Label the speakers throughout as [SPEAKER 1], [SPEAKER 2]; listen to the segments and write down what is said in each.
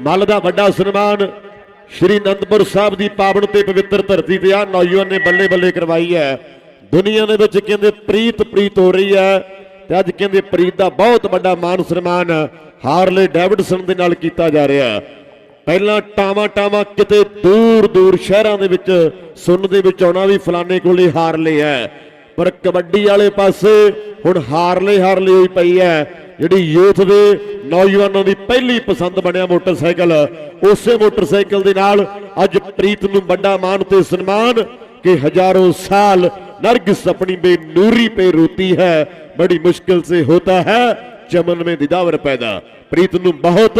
[SPEAKER 1] ਮੱਲ ਦਾ ਵੱਡਾ ਸਨਮਾਨ ਸ਼੍ਰੀ ਅਨੰਦਪੁਰ ਸਾਹਿਬ ਦੀ ਪਾਵਨ ਤੇ ਪਵਿੱਤਰ ਧਰਤੀ ਤੇ ਆ। ਨੌਜਵਾਨ ਨੇ ਬੱਲੇ ਬੱਲੇ ਕਰਵਾਈ ਹੈ। ਦੁਨੀਆ ਦੇ ਵਿੱਚ ਕਹਿੰਦੇ ਪ੍ਰੀਤ ਪ੍ਰੀਤ ਹੋ ਰਹੀ ਹੈ ਤੇ ਅੱਜ ਕਹਿੰਦੇ ਪ੍ਰੀਤ ਦਾ ਬਹੁਤ ਵੱਡਾ ਮਾਨ ਸਨਮਾਨ ਹਾਰਲੇ ਡੈਵਿਡਸਨ ਦੇ ਨਾਲ ਕੀਤਾ ਜਾ ਰਿਹਾ ਹੈ। ਪਹਿਲਾਂ ਟਾਵਾ ਟਾਵਾ ਕਿਤੇ ਦੂਰ ਦੂਰ ਸ਼ਹਿਰਾਂ ਦੇ ਵਿੱਚ ਸੁਣਨ ਦੇ ਵਿੱਚ ਆਉਣਾ ਵੀ ਫਲਾਣੇ ਕੋਲੇ ਹਾਰਲੇ ਹੈ। ਪਰ ਕਬੱਡੀ ਵਾਲੇ ਪਾਸੇ ਹੁਣ ਹਾਰਲੇ ਹਾਰਲੇ ਹੋਈ ਪਈ ਹੈ। ਜਿਹੜੀ ਯੂਥ ਦੇ ਨੌਜਵਾਨਾਂ ਦੀ ਪਹਿਲੀ ਪਸੰਦ ਬਣਿਆ ਮੋਟਰਸਾਈਕਲ, ਉਸੇ ਮੋਟਰਸਾਈਕਲ ਦੇ ਨਾਲ ਅੱਜ ਪ੍ਰੀਤ ਨੂੰ ਵੱਡਾ ਮਾਣ ਤੇ ਸਨਮਾਨ ਕਿ ਹਜ਼ਾਰੋਂ ਸਾਲ ਨਰਗਿਸ ਆਪਣੀ ਬੇਨੂਰੀ ਪੇ ਰੋਤੀ ਹੈ। ਬੜੀ ਮੁਸ਼ਕਿਲ ਸੇ ਹੋਤਾ ਹੈ, ਚਮਨ ਮੇ ਦਿਦਾਵਰ ਪੈਦਾ। ਪ੍ਰੀਤ ਨੂੰ ਬਹੁਤ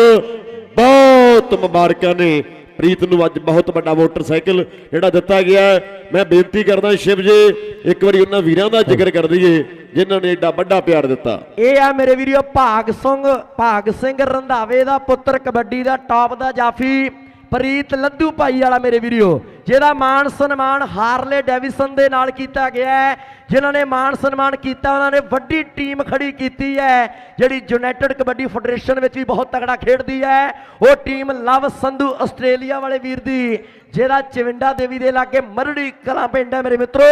[SPEAKER 1] ਬਹੁਤ ਮੁਬਾਰਕਾਂ ਨੇ। ਪ੍ਰੀਤ ਨੂੰ ਅੱਜ ਬਹੁਤ ਵੱਡਾ ਮੋਟਰਸਾਈਕਲ ਜਿਹੜਾ ਦਿੱਤਾ ਗਿਆ ਮੈਂ ਬੇਨਤੀ ਕਰਦਾ ਸ਼ਿਵ ਜੀ, ਇੱਕ ਵਾਰੀ ਉਹਨਾਂ ਵੀਰਾਂ ਦਾ ਜ਼ਿਕਰ ਕਰ ਦਈਏ। ਜਿਨ੍ਹਾਂ ਨੇ ਏਡਾ ਵੱਡਾ ਪਿਆਰ ਦਿੱਤਾ।
[SPEAKER 2] ਇਹ ਆ ਮੇਰੇ ਵੀਡੀਓ ਭਾਗ ਸਿੰਘ ਭਾਗ ਸਿੰਘ ਰੰਧਾਵੇ ਦਾ ਪੁੱਤਰ, ਕਬੱਡੀ ਦਾ ਟੌਪ ਦਾ ਜਾਫੀ। ਪ੍ਰੀਤ ਲੱਧੂ ਭਾਈ ਵਾਲਾ ਮੇਰੇ ਵੀਰੋ ਜਿਹਦਾ ਮਾਣ ਸਨਮਾਨ ਹਾਰਲੇ ਡੈਵਿਸਨ ਦੇ ਨਾਲ ਕੀਤਾ ਗਿਆ ਹੈ, ਜਿਨ੍ਹਾਂ ਨੇ ਮਾਣ ਸਨਮਾਨ ਕੀਤਾ, ਉਹਨਾਂ ਨੇ ਵੱਡੀ ਟੀਮ ਖੜੀ ਕੀਤੀ ਹੈ, ਜਿਹੜੀ ਯੂਨਾਈਟਿਡ ਕਬੱਡੀ ਫੈਡਰੇਸ਼ਨ ਵਿੱਚ ਵੀ ਬਹੁਤ ਤਗੜਾ ਖੇਡਦੀ ਹੈ। ਉਹ ਟੀਮ ਲਵ ਸੰਧੂ ਆਸਟ੍ਰੇਲੀਆ ਵਾਲੇ ਵੀਰ ਦੀ ਜਿਹੜਾ ਚਵਿੰਡਾ ਦੇਵੀ ਦੇ ਲਾਗੇ ਮਰੜੀ ਕਲਾ ਪਿੰਡ ਹੈ ਮੇਰੇ ਮਿੱਤਰੋ,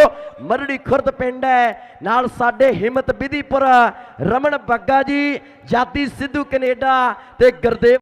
[SPEAKER 2] ਮਰੜੀ ਖੁਰਦ ਪਿੰਡ ਹੈ। ਨਾਲ ਸਾਡੇ ਹਿੰਮਤ ਵਿਧੀਪੁਰ ਰਮਨ ਬੱਗਾ ਜੀ, ਜਾਤੀ ਸਿੱਧੂ ਕੈਨੇਡਾ ਤੇ ਗੁਰਦੇਵ